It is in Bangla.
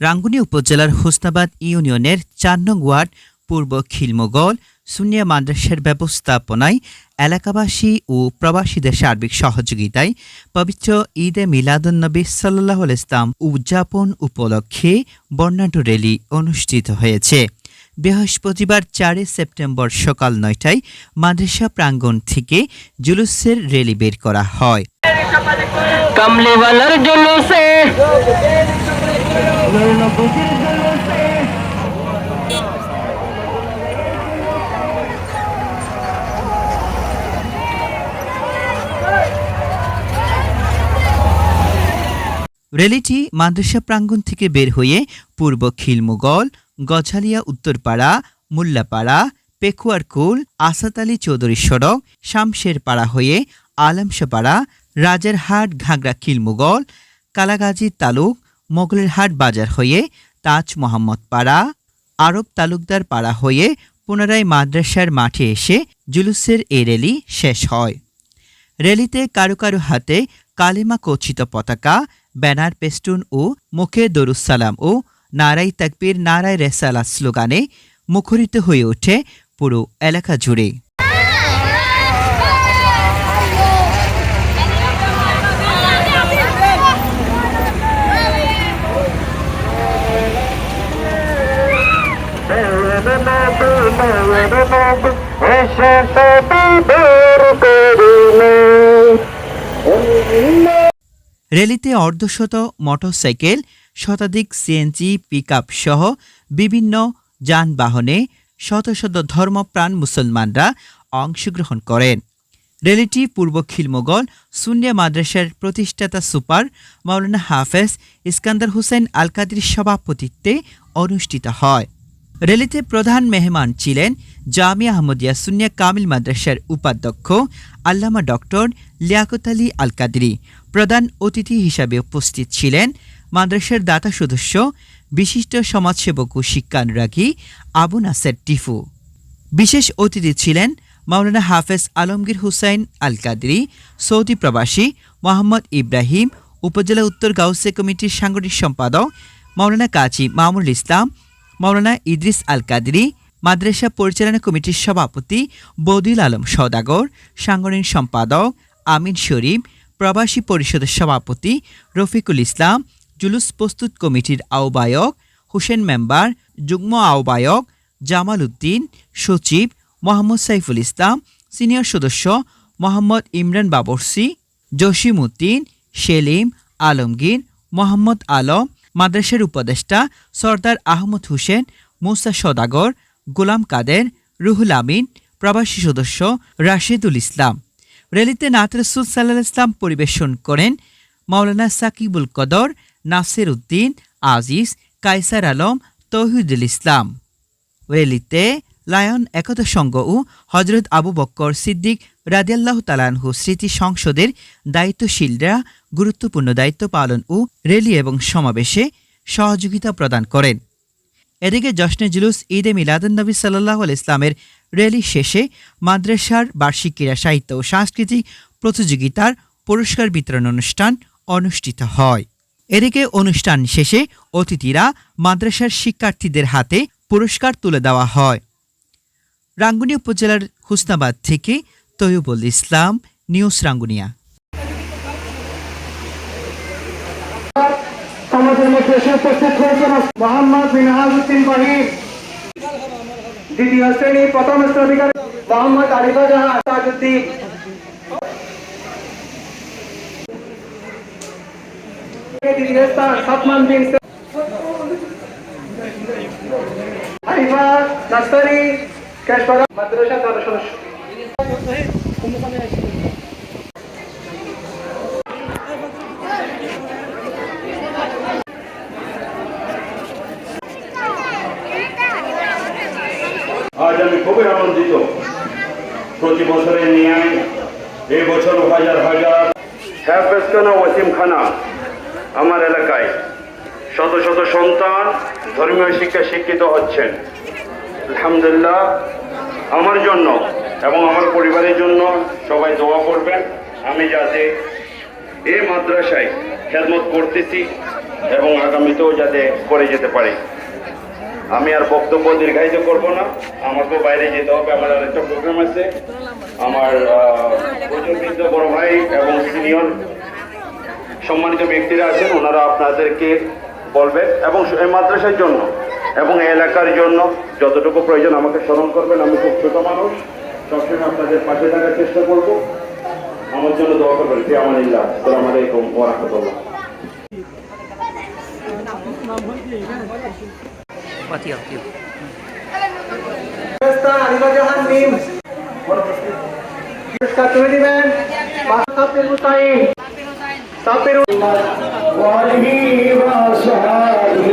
রাঙ্গুনি উপজেলার হোসনাবাদ ইউনিয়নের চার নং ওয়ার্ড, পূর্ব খিলমোগল, সুনিয়া মাদ্রাসার ব্যবস্থাপনায় এলাকাবাসী ও প্রবাসীদের সার্বিক সহযোগিতায় পবিত্র ঈদে মিলাদুন্নবী সাল্লাহ ইসলাম উদযাপন উপলক্ষে বর্ণাঢ্য র্যালি অনুষ্ঠিত হয়েছে। বৃহস্পতিবার চারই সেপ্টেম্বর সকাল নয়টায় মাদ্রাসা প্রাঙ্গণ থেকে জুলুসের র্যালি বের করা হয়। র্যালিটি মাদ্রাসা প্রাঙ্গণ থেকে বের হয়ে পূর্ব খিলমুগল গঝালিয়া উত্তরপাড়া, মুল্লাপাড়া, পেকুয়ারকুল আসাদ আলী চৌধুরী সড়ক শামশের পাড়া হয়ে আলমশাপাড়া রাজারহাট, ঘাগড়া, খিলমুগল, কালাগাজী তালুক, মোগলেরহাট বাজার হয়ে তাজ মোহাম্মদ পাড়া, আরব তালুকদার পাড়া হয়ে পুনরায় মাদ্রাসার মাঠে এসে জুলুসের এ র্যালি শেষ হয়। র্যালিতে কারও কারও হাতে কালিমা কচিত পতাকা, ব্যানার, পেস্টুন ও মুখে দরুসালাম ও নারাই তাকবীর নারায় রেসালা স্লোগানে মুখরিত হয়ে ওঠে পুরো এলাকা জুড়ে। র্যালিতে অর্ধশত মোটরসাইকেল শতাধিক সিএনজি পিকআপ সহ বিভিন্ন যানবাহনে শত শত ধর্মপ্রাণ মুসলমানরা অংশগ্রহণ করেন। র্যালিটি পূর্ব খিলমোগল সুন্নিয়া মাদ্রাসার প্রতিষ্ঠাতা সুপার মাওলানা হাফেজ ইস্কান্দার হোসেন আল কাদির সভাপতিত্বে অনুষ্ঠিত হয়। র্যালিতে প্রধান মেহমান ছিলেন জামিয়া আহমদিয়া সুনিয়া কামিল মাদ্রাসার উপাধ্যক্ষ আল্লামা ডক্টর লিয়াকত আলী আল কাদরি প্রধান অতিথি হিসাবে উপস্থিত ছিলেন মাদ্রাসার দাতা সদস্য, বিশিষ্ট সমাজসেবক ও শিক্ষানুরাগী আবু নাসের টিফু। বিশেষ অতিথি ছিলেন মাওলানা হাফেজ আলমগীর হুসাইন আল কাদরি সৌদি প্রবাসী মোহাম্মদ ইব্রাহিম, উপজেলা উত্তর গাউসে কমিটির সাংগঠনিক সম্পাদক মাওলানা কাজী মামুল ইসলাম, মাওলানা ইদ্রিস আল কাদরি মাদ্রাসা পরিচালনা কমিটির সভাপতি বদিল আলম সদাগর সাংগঠনিক সম্পাদক আমিন শরীফ, প্রবাসী পরিষদের সভাপতি রফিকুল ইসলাম জুলুস প্রস্তুত কমিটির আহ্বায়ক, হোসেন মেম্বার, যুগ্ম আহ্বায়ক জামাল উদ্দিন, সচিব মোহাম্মদ সাইফুল ইসলাম, সিনিয়র সদস্য মোহাম্মদ ইমরান বাবরসি, জসিম উদ্দিন, সেলিম, আলমগীর, মোহাম্মদ আলম, মাদ্রাসার উপদেষ্টা সর্দার আহমদ হোসেন, মুসা সদাগর, গোলাম কাদের, রুহুল আমিন, প্রবাসী সদস্য রাশেদুল ইসলাম। র্যালিতে নাত রসুল সাল্লাহ ইসলাম পরিবেশন করেন মাওলানা সাকিবুল কদর নাসির উদ্দিন, আজিজ কাইসার আলম, তৌহিদুল ইসলাম। র্যালিতে লায়ন একতা সংঘ ও হজরত আবু বক্কর সিদ্দিক রাদিয়াল্লাহ তালানহু স্মৃতি সংসদের দায়িত্বশীলরা গুরুত্বপূর্ণ দায়িত্ব পালন ও র্যালি এবং সমাবেশে সহযোগিতা প্রদান করেন। এদিকে জশ্নে জুলুস ঈদে মিলাদুন্নবী সাল্লাহ ইসলামের র্যালি শেষে মাদ্রাসার বার্ষিক ক্রীড়া সাহিত্য ও সাংস্কৃতিক প্রতিযোগিতার পুরস্কার বিতরণ অনুষ্ঠান অনুষ্ঠিত হয়। এদিকে অনুষ্ঠান শেষে অতিথিরা মাদ্রাসার শিক্ষার্থীদের হাতে পুরস্কার তুলে দেওয়া হয়। রাঙ্গুনি উপজেলার হুসনাবাদ থেকে তৈয়বুল ইসলাম, নিউজ রাঙ্গুনিয়া। দ্বিতীয় শ্রেণি প্রথম স্তরাধিকারী মোহাম্মদ আলিফা জাহান তাজউদ্দিন আজ আমি খুবই আনন্দিত। প্রতি বছরের নিয়ে এই বছর হাজার হাজার হ্যাফেজখানা ওয়াসিমখানা আমার এলাকায় শত শত সন্তান ধর্মীয় শিক্ষা শিক্ষিত হচ্ছেন। আলহামদুলিল্লাহ, আমার জন্য এবং আমার পরিবারের জন্য সবাই দোয়া করবেন। আমি যাতে এই মাদ্রাসায় খেদমত করতেছি এবং আগামীতেও যাতে করে যেতে পারি। আমি আর বক্তব্য দীর্ঘায়িত করব না। আমাকেও বাইরে যেতে হবে। আমার আর একটা প্রোগ্রাম আছে। আমার প্রচুরবৃদ্ধ বড় ভাই এবং সিনিয়র সম্মানিত ব্যক্তিরা আছেন ওনারা আপনাদেরকে বলবেন এবং এই মাদ্রাসার জন্য এবং এলাকার জন্য যতটুকু প্রয়োজন আমাকে স্মরণ করবেন আমি খুব ছোট মানুষ সবসময় আপনাদের পাশে থাকার চেষ্টা করব আমার জন্য দোয়া করবেন ফি আমানিল্লাহ আসসালামু আলাইকুম ওয়া রাহমাতুল্লাহ আলিমা জাহান মিম পুরস্কার তুলে দিবেন ওয়া সাহবিহি।